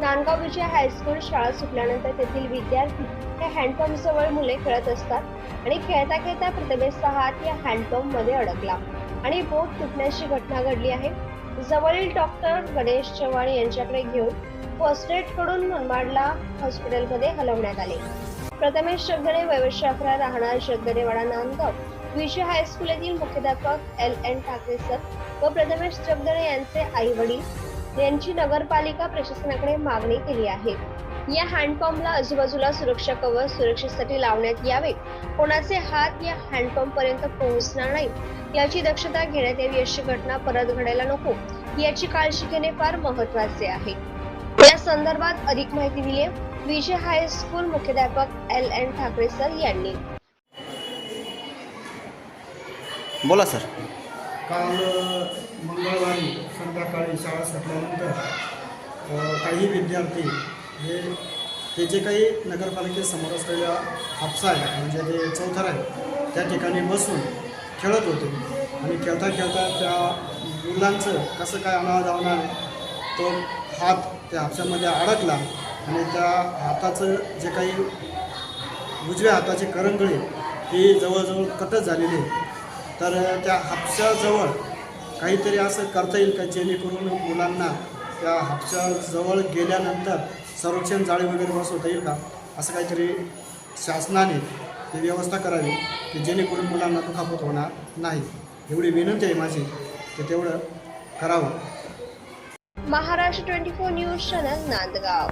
नांदगाव विजय high school शाळा सुटल्यानंतर तेथील विद्यार्थी हे हँडपंप जवळ मुले खेळत असतात आणि खेळता खेळता प्रतिमेचा हात या हँडपंपमध्ये अडकला. आणि बोट तुटण्याची घटना घडली आहे. जवळील डॉक्टर गणेश चव्हाण यांच्याकडे घेऊन फर्स्ट एडकडून मनमाडला हॉस्पिटलमध्ये हलवण्यात आले. प्रथमेश जगदणे वयवर्ष अकरा राहणार जगदणेवाडा नांदगाव विजय हायस्कूल येथील मुख्याध्यापक एल एन ठाकरे सर व प्रथमेश जगदणे यांचे आई वडील यांची नगरपालिका प्रशासनाकडे मागणी केली आहे. या हँडपंपला आजूबाजूला सुरक्षा कवर सुरक्षेसाठी लावण्यात यावे. कोणाचे हात या हँडपंप पर्यंत पोहोचणार नाही याची दक्षता घेण्यात यावी अशी घटना परत घडायला नको याची काळजी घेणे फार महत्त्वाचे आहे. या संदर्भात अधिक माहिती दिली आहे विजय हायस्कूल मुख्याध्यापक एल एन ठाकरे सर यांनी. बोला सर. काल मंगळवारी संध्याकाळी शाळा सुटल्यानंतर काही विद्यार्थी हे ते जे काही नगरपालिकेसमोर असलेल्या हापसा आहे म्हणजे ते चौथर आहे त्या ठिकाणी बसून खेळत होते. आणि खेळता खेळता त्या मुलांचं कसं काय अनावधावणार तो हात त्या हापशामध्ये अडकला. आणि त्या हाताचं जे काही उजव्या हाताची करंगळी ही जवळजवळ कटच झालेली आहे. तर त्या हापशाजवळ काहीतरी असं करता येईल का? जेणेकरून मुलांना त्या हापशाजवळ गेल्यानंतर संरक्षण जाळी वगैरे बसवता येईल का? असं काहीतरी शासनाने ती व्यवस्था करावी की जेणेकरून मुलांना दुखापत होणार नाही. एवढी विनंती आहे माझी की तेवढं करावं. Maharashtra twenty four news channel Nandgaon.